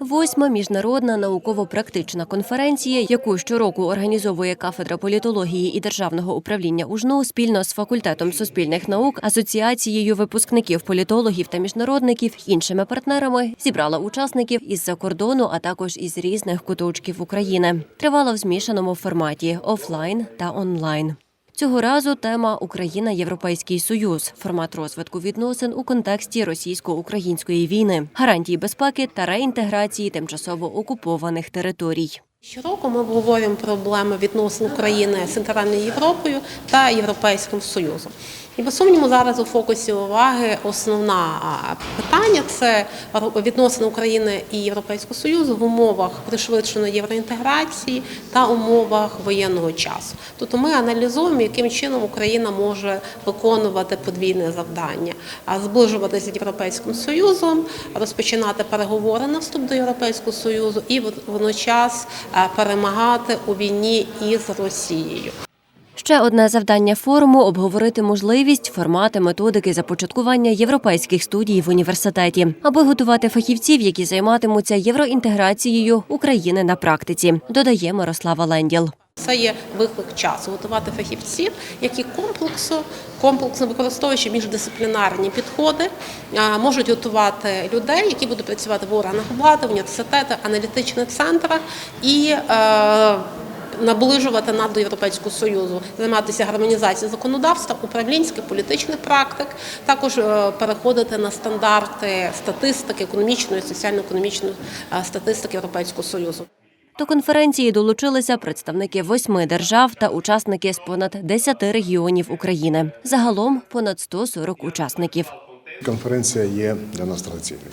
Восьма міжнародна науково-практична конференція, яку щороку організовує кафедра політології і державного управління УЖНУ спільно з факультетом суспільних наук, асоціацією випускників політологів та міжнародників, іншими партнерами, зібрала учасників із-за кордону, а також із різних куточків України. Тривала в змішаному форматі офлайн та онлайн. Цього разу тема Україна Європейський Союз, формат розвитку відносин у контексті російсько-української війни, гарантії безпеки та реінтеграції тимчасово окупованих територій. Щороку ми обговорюємо проблеми відносин України з Центральною Європою та Європейським Союзом. І без сумніву зараз у фокусі уваги основна а, питання це відносини України і Європейського Союзу в умовах пришвидшеної євроінтеграції та умовах воєнного часу. Тобто ми аналізуємо, яким чином Україна може виконувати подвійне завдання, зближуватися з Європейським Союзом, розпочинати переговори на вступ до Європейського Союзу і водночас перемагати у війні із Росією. Ще одне завдання форуму обговорити можливість, формати, методики започаткування європейських студій в університеті, аби готувати фахівців, які займатимуться євроінтеграцією України на практиці, додає Мирослава Ленділ. Це є виклик часу готувати фахівців, які комплексу, комплексно використовуючи міждисциплінарні підходи, можуть готувати людей, які будуть працювати в органах влади, в аналітичних центрах і е, наближувати нас до Європейського Союзу, займатися гармонізацією законодавства, управлінських політичних практик, також е, переходити на стандарти статистики, економічної, соціально-економічної е, статистики Європейського Союзу. До конференції долучилися представники восьми держав та учасники з понад 10 регіонів України. Загалом понад 140 учасників. Конференція є для нас традиційною.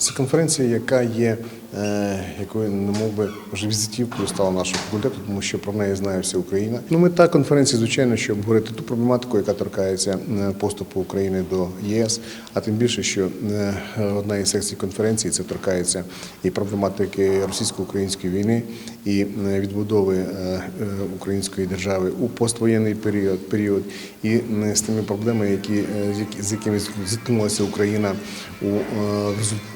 Це конференція, яка є е, якою не мов би вже візитівкою стала нашого факультету, тому що про неї знає вся Україна. Ну, мета конференції, звичайно, щоб обговорити ту проблематику, яка торкається е, поступу України до єС, а тим більше, що е, одна із секцій конференції це торкається і проблематики російсько-української війни, і відбудови української держави у поствоєнний період, період і з тими проблемами, які з якими зіткнулася Україна у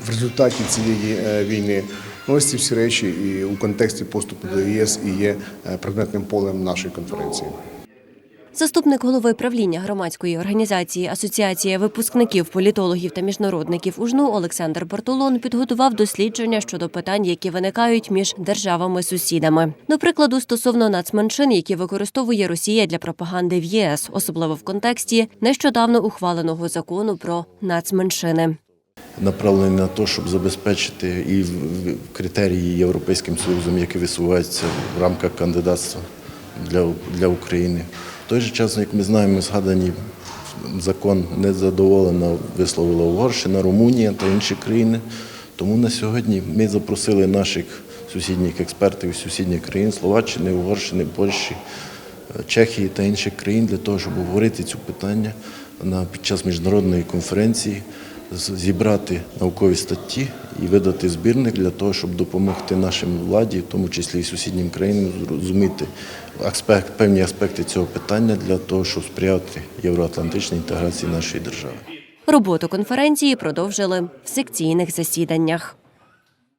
в результаті цієї е, війни. Ну, Ось ці всі речі і у контексті поступу до ЄС і є е, предметним полем нашої конференції. Заступник голови правління громадської організації Асоціація випускників політологів та міжнародників УЖНУ Олександр Бартолон підготував дослідження щодо питань, які виникають між державами-сусідами. До прикладу, стосовно нацменшин, які використовує Росія для пропаганди в ЄС, особливо в контексті нещодавно ухваленого закону про нацменшини. Направлений на те, щоб забезпечити і критерії Європейським Союзом, які висуваються в рамках кандидатства для, для України. В той же час, як ми знаємо, згаданий закон незадоволено висловила Угорщина, Румунія та інші країни. Тому на сьогодні ми запросили наших сусідніх експертів із сусідніх країн Словаччини, Угорщини, Польщі, е, Чехії та інших країн для того, щоб обговорити цю питання під час міжнародної конференції, з- зібрати наукові статті і видати збірник для того, щоб допомогти нашим владі, в тому числі і сусіднім країнам, зрозуміти аспект, певні аспекти цього питання для того, щоб сприяти євроатлантичній інтеграції нашої держави. Роботу конференції продовжили в секційних засіданнях.